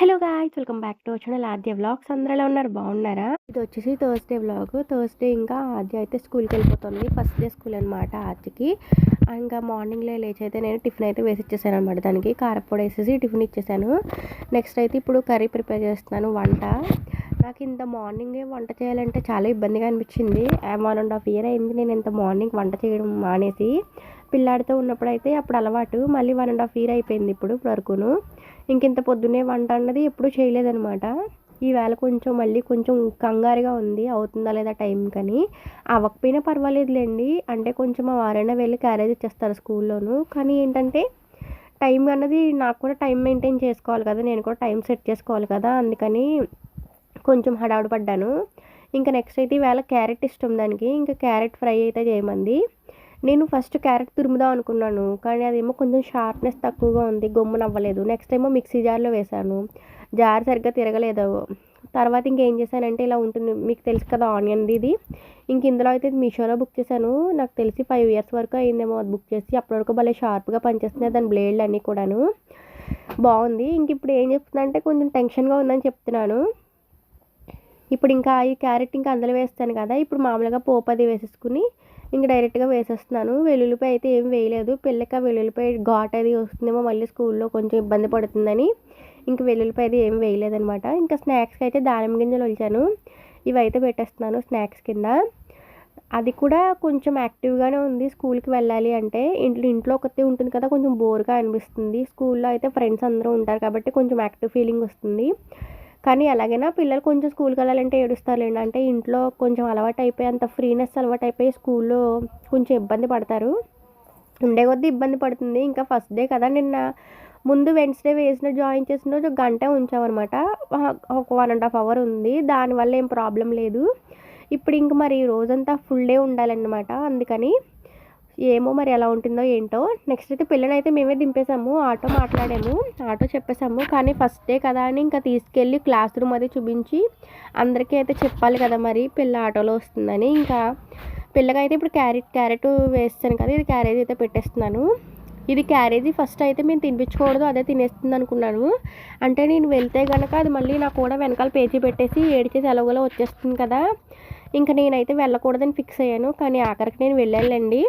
Hello guys welcome back to channel. Aadya vlogs అందరూ ఉన్నారు బాగున్నారా? ఇది వచ్చేసి థర్స్డే వ్లాగ్. థర్స్డే ఇంకా ఆద్య అయితే స్కూల్కి వెళ్ళిపోతుంది. ఫస్ట్ డే స్కూల్ అనమాట ఆద్యకి. ఇంకా మార్నింగ్లో లేచి అయితే నేను టిఫిన్ అయితే వేసి ఇచ్చేసాను అనమాట దానికి. కారపొడి వేసేసి టిఫిన్ ఇచ్చేసాను. నెక్స్ట్ అయితే ఇప్పుడు కర్రీ ప్రిపేర్ చేస్తున్నాను వంట. నాకు ఇంత మార్నింగే వంట చేయాలంటే చాలా ఇబ్బందిగా అనిపించింది. వన్ అండ్ హాఫ్ ఇయర్ అయింది నేను ఇంత మార్నింగ్ వంట చేయడం మానేసి. పిల్లాడితో ఉన్నప్పుడు అయితే అప్పుడు అలవాటు. మళ్ళీ వన్ అండ్ హాఫ్ ఇయర్ అయిపోయింది ఇప్పుడు వరకును. ఇంక ఇంత పొద్దున్నే వంట అన్నది ఎప్పుడూ చేయలేదనమాట ఈవేళ కొంచెం మళ్ళీ కొంచెం కంగారుగా ఉంది అవుతుందా లేదా టైం కానీ అవ్వకపోయినా పర్వాలేదులేండి. అంటే కొంచెం మా వారైనా వెళ్ళి క్యారేజ్ ఇచ్చేస్తారు స్కూల్లోను. కానీ ఏంటంటే టైం అన్నది నాకు కూడా టైం మెయింటైన్ చేసుకోవాలి కదా. నేను కూడా టైం సెట్ చేసుకోవాలి కదా. అందుకని కొంచెం హడావుడి పడ్డాను. ఇంకా నెక్స్ట్ అయితే ఈవేళ క్యారెట్ ఇష్టం దానికి. ఇంకా క్యారెట్ ఫ్రై అయితే చేయమంది. నేను ఫస్ట్ క్యారెట్ తురుముదాం అనుకున్నాను. కానీ అదేమో కొంచెం షార్ప్నెస్ తక్కువగా ఉంది. గమ్మున అవ్వలేదు నెక్స్ట్ ఏమో మిక్సీ జార్లో వేసాను జార్ సరిగ్గా తిరగలేదు. తర్వాత ఇంకేం చేశానంటే ఇలా ఉంటుంది. మీకు తెలుసు కదా ఆనియన్ది ఇది. ఇంక ఇందులో అయితే మీషోలో బుక్ చేశాను. నాకు తెలిసి ఫైవ్ ఇయర్స్ వరకు అయిందేమో అది బుక్ చేసి. అప్పటి వరకు భలే షార్ప్గా పనిచేస్తున్నాయి. దాని బ్లేడ్లు అన్నీ కూడాను. బాగుంది. ఇంక ఇప్పుడు ఏం చెప్తుందంటే కొంచెం టెన్షన్గా ఉందని చెప్తున్నాను. ఇప్పుడు ఇంకా ఈ క్యారెట్ ఇంకా అందులో వేస్తాను కదా. ఇప్పుడు మామూలుగా పోపు అది వేసేసుకుని ఇంక డైరెక్ట్గా వేసేస్తున్నాను. వెల్లుల్లిపాయ అయితే ఏం వేయలేదు. పిల్లకి ఆ వెల్లుల్లిపాయ ఘాట్ అది వస్తుందేమో మళ్ళీ స్కూల్లో కొంచెం ఇబ్బంది పడుతుందని ఇంక వెల్లుల్లిపాయ అది ఏం వేయలేదనమాట. ఇంకా స్నాక్స్కి అయితే దానిమ్మ గింజలు వచ్చాను ఇవైతే పెట్టేస్తున్నాను స్నాక్స్ కింద. అది కూడా కొంచెం యాక్టివ్గానే ఉంది. స్కూల్కి వెళ్ళాలి అంటే ఇంట్లో ఇంట్లో ఒకతే ఉంటుంది కదా కొంచెం బోర్గా అనిపిస్తుంది. స్కూల్లో అయితే ఫ్రెండ్స్ అందరూ ఉంటారు కాబట్టి కొంచెం యాక్టివ్ ఫీలింగ్ వస్తుంది. కానీ ఎలాగైనా పిల్లలు కొంచెం స్కూల్కి వెళ్ళాలంటే ఏడుస్తారులేండి. అంటే ఇంట్లో కొంచెం అలవాటు అయిపోయి అంత ఫ్రీనెస్ అలవాటు అయిపోయి స్కూల్లో కొంచెం ఇబ్బంది పడతారు. ఉండే కొద్దీ ఇబ్బంది పడుతుంది. ఇంకా ఫస్ట్ డే కదా నిన్న. ముందు వెన్స్డే వేసిన జాయిన్ చేసిన రోజు గంట ఉంచామన్నమాట. ఒక వన్ అండ్ హాఫ్ అవర్ ఉంది. దానివల్ల ఏం ప్రాబ్లం లేదు. ఇప్పుడు ఇంక మరి రోజంతా ఫుల్ డే ఉండాలన్నమాట. అందుకని ఏమో మరి ఎలా ఉంటుందో ఏంటో. నెక్స్ట్ అయితే పిల్లని అయితే మేమే దింపేసాము ఆటో మాట్లాడాము. ఆటో చెప్పేసాము కానీ ఫస్ట్ డే కదా అని ఇంకా తీసుకెళ్ళి క్లాస్ రూమ్ అది చూపించి అందరికీ అయితే చెప్పాలి కదా మరి పిల్ల ఆటోలో వస్తుందని. ఇంకా పిల్లకైతే ఇప్పుడు క్యారెట్ క్యారెట్ వేస్తాను కదా. ఇది క్యారేజ్ అయితే పెట్టేస్తున్నాను. ఇది క్యారేజీ ఫస్ట్ అయితే మేము తినిపించకూడదు. అదే తినేస్తుంది అనుకున్నాను. అంటే నేను వెళ్తే కనుక అది మళ్ళీ నాకు కూడా వెనకాల పేజీ పెట్టేసి ఏడిచేసి ఎలాగోలో వచ్చేస్తుంది కదా. ఇంకా నేనైతే వెళ్ళకూడదని ఫిక్స్ అయ్యాను. కానీ ఆఖరికి నేను వెళ్ళాలండి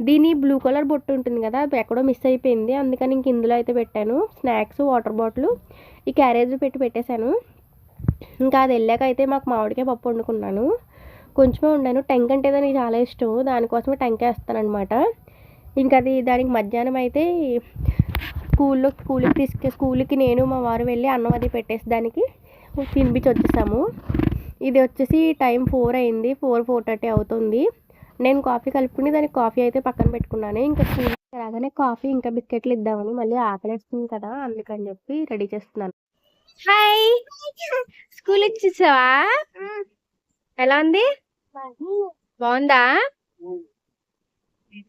దీని బ్లూ కలర్ బొట్టు ఉంటుంది కదా అది ఎక్కడో మిస్ అయిపోయింది. అందుకని ఇంక ఇందులో అయితే పెట్టాను. స్నాక్స్ వాటర్ బాటిల్ ఈ క్యారేజ్ పెట్టి పెట్టేశాను. ఇంకా అది వెళ్ళాక అయితే మాకు మామిడికాయ పప్పు వండుకున్నాను. కొంచెమే ఉండాను టెంక్ అంటే దానికి చాలా ఇష్టం. దానికోసమే టెంక్ వేస్తానమాట ఇంకా అది దానికి మధ్యాహ్నం అయితే స్కూల్లో స్కూల్కి తీసుకు స్కూల్కి నేను మా వారు వెళ్ళి అన్నం అది పెట్టేసి దానికి తినిపించి వచ్చేసాము. ఇది వచ్చేసి టైం ఫోర్ అయింది. ఫోర్ ఫోర్ థర్టీ అవుతుంది. నేను కాఫీ కలుపుకుని దానికి కాఫీ అయితే పక్కన పెట్టుకున్నాను. ఇంకా రాగానే కాఫీ ఇంకా బిస్కెట్లు ఇద్దామని మళ్ళీ ఆకలేస్తుంది కదా అందుకని చెప్పి రెడీ చేస్తున్నాను. హాయ్ స్కూల్ ఇచ్చేసావా ఎలా ఉంది? బాగుందా?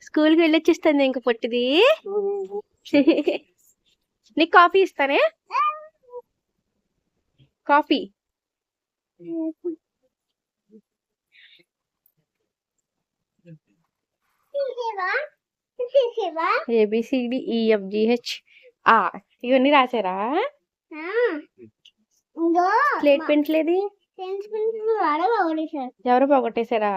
స్కూల్కి వెళ్ళొచ్చిస్తుంది ఇంక పొట్టిది. నీకు కాఫీ ఇస్తానే? కాఫీ. ఏబిసిడి ఈఎఫ్జిహెచ్ ఆ ఇవన్నీ రాసారా ప్లేట్ పెంచలేది ఎవరు పోగొట్టేశారా?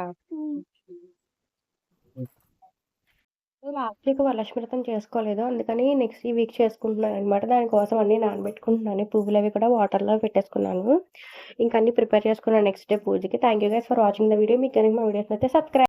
లాస్ట్ వీక్ వరలక్ష్మి చేసుకోలేదు. అందుకని నెక్స్ట్ ఈ వీక్ చేసుకుంటున్నాను అనమాట దానికోసం అన్ని నానబెట్టుకుంటున్నాను. పువ్వులు అవి కూడా వాటర్లో పెట్టేసుకున్నాను. ఇంకా అన్ని ప్రిపేర్ చేసుకున్నాను నెక్స్ట్ డే పూజకి. Thank you guys for watching the video మీకు కనుక మా వీడియోస్ అయితే సబ్స్క్రైబ్